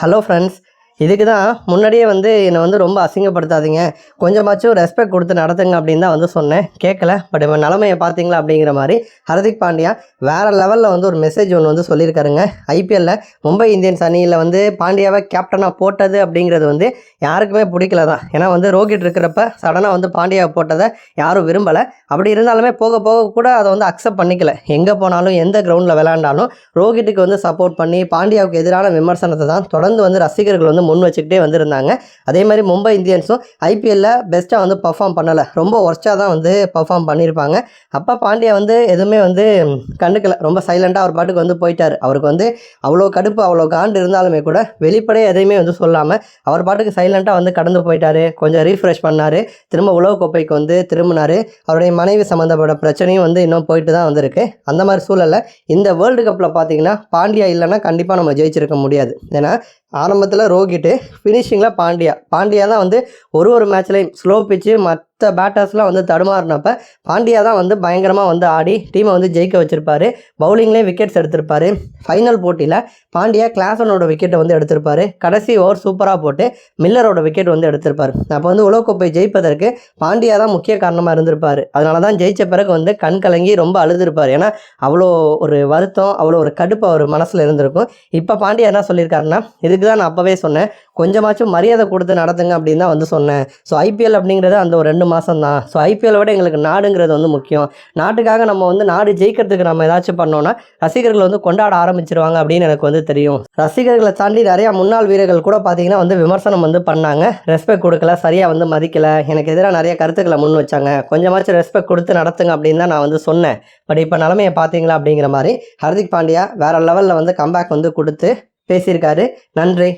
Hello friends இதுக்கு தான் முன்னாடியே வந்து என்னை வந்து ரொம்ப அசிங்கப்படுத்தாதீங்க. கொஞ்சமாச்சும் ரெஸ்பெக்ட் கொடுத்து நடத்துங்க அப்படின்னு தான் வந்து சொன்னேன். கேட்கல பட் இவன் நிலமையை பார்த்தீங்களா அப்படிங்கிற மாதிரி ஹர்திக் பாண்டியா வேறு லெவலில் வந்து ஒரு மெசேஜ் ஒன்று வந்து சொல்லியிருக்காருங்க. ஐபிஎல்ல மும்பை இந்தியன்ஸ் அணியில் வந்து பாண்டியாவை கேப்டனாக போட்டது அப்படிங்கிறது வந்து யாருக்குமே பிடிக்கல தான். ஏன்னா வந்து ரோஹித் இருக்கிறப்ப சடனாக வந்து பாண்டியாவை போட்டதை யாரும் விரும்பலை. அப்படி இருந்தாலுமே போக போக கூட அதை வந்து அக்செப்ட் பண்ணிக்கல. எங்கே போனாலும் எந்த கிரவுண்டில் விளையாண்டாலும் ரோகிட்டுக்கு வந்து சப்போர்ட் பண்ணி பாண்டியாவுக்கு எதிரான விமர்சனத்தை தான் தொடர்ந்து வந்து ரசிகர்கள் வந்து முன் வச்சுக்கிட்டே வந்திருந்தாங்க. அதே மாதிரி மும்பை இந்தியன்ஸும் ஐபிஎல்ல பெஸ்ட்டாக வந்து பர்ஃபார்ம் பண்ணலை. ரொம்ப ஒர்ஸ்ட்டாக தான் வந்து பர்ஃபார்ம் பண்ணியிருப்பாங்க அப்போ பாண்டியா வந்து எதுவுமே வந்து கண்டுக்கல. ரொம்ப சைலண்ட்டாக அவர் பாட்டுக்கு வந்து போயிட்டார். அவருக்கு வந்து அவ்வளோ கடுப்பு அவ்வளோ காண்டு இருந்தாலுமே கூட வெளிப்படையாக எதையுமே வந்து சொல்லாமல் அவர் பாட்டுக்கு சைலண்ட்டாக வந்து கடந்து போயிட்டாரு. கொஞ்சம் ரீஃப்ரெஷ் பண்ணார். திரும்ப உலகக்கோப்பைக்கு வந்து திரும்பினார். அவருடைய மனைவி சம்மந்தப்பட்ட பிரச்சனையும் வந்து இன்னும் போயிட்டு தான் வந்திருக்கு. அந்த மாதிரி சூழலில் இந்த வேர்ல்டு கப்பில் பார்த்தீங்கன்னா பாண்டியா இல்லைன்னா கண்டிப்பாக நம்ம ஜெயிச்சிருக்க முடியாது. ஏன்னா ஆரம்பத்தில் ரோஹிட்டு ஃபினிஷிங்கில் பாண்டியா. பாண்டியா தான் வந்து ஒரு ஒரு மேட்ச்லேயும் ஸ்லோ பிச்சு மற்ற பேட்டர்ஸ்லாம் வந்து தடுமாறினப்ப பாண்டியா தான் வந்து பயங்கரமாக வந்து ஆடி டீமை வந்து ஜெயிக்க வச்சிருப்பாரு. பவுலிங்லேயே விக்கெட்ஸ் எடுத்திருப்பாரு. ஃபைனல் போட்டியில் பாண்டியா கிளாசனோட விக்கெட்டை வந்து எடுத்திருப்பாரு. கடைசி ஓவர் சூப்பராக போட்டு மில்லரோட விக்கெட் வந்து எடுத்திருப்பார். அப்போ வந்து உலகக்கோப்பை ஜெயிப்பதற்கு பாண்டியா தான் முக்கிய காரணமாக இருந்திருப்பார். அதனால தான் ஜெயிச்ச பிறகு வந்து கண் கலங்கி ரொம்ப அழுதுருப்பார். ஏன்னா அவ்வளோ ஒரு வருத்தம் அவ்வளோ ஒரு கடுப்பு அவர் மனசில் இருந்திருக்கும். இப்போ பாண்டியா என்ன சொல்லியிருக்காருன்னா இதுக்கு தான் நான் அப்போவே சொன்னேன். கொஞ்சமாச்சும் மரியாதை கொடுத்து நடத்துங்க அப்படின்னு தான் வந்து சொன்னேன். ஸோ ஐபிஎல் அப்படிங்கிறது அந்த ஒரு ரெண்டு மாதம் தான் ஸோ ஐபிஎல் விட எங்களுக்கு நாடுங்கிறது வந்து முக்கியம். நாட்டுக்காக நம்ம வந்து நாடு ஜெயிக்கிறதுக்கு நம்ம ஏதாச்சும் பண்ணோன்னா ரசிகர்கள் வந்து கொண்டாட ஆரம்பிச்சிருவாங்க அப்படின்னு எனக்கு வந்து தெரியும். ரசிகர்களை தாண்டி நிறையா முன்னாள் வீரர்கள் கூட பார்த்தீங்கன்னா வந்து விமர்சனம் வந்து பண்ணாங்க. ரெஸ்பெக்ட் கொடுக்கல சரியாக வந்து மதிக்கலை. எனக்கு எதிராக நிறைய கருத்துக்களை முன் வச்சாங்க. கொஞ்சமாச்சும் ரெஸ்பெக்ட் கொடுத்து நடத்துங்க அப்படின்னு தான் நான் வந்து சொன்னேன். பட் இப்போ நிலமையை பார்த்தீங்களா அப்படிங்கிற மாதிரி ஹர்திக் பாண்டியா வேறு லெவலில் வந்து கம்பேக் வந்து கொடுத்து பேசியிருக்காரு. நன்றி.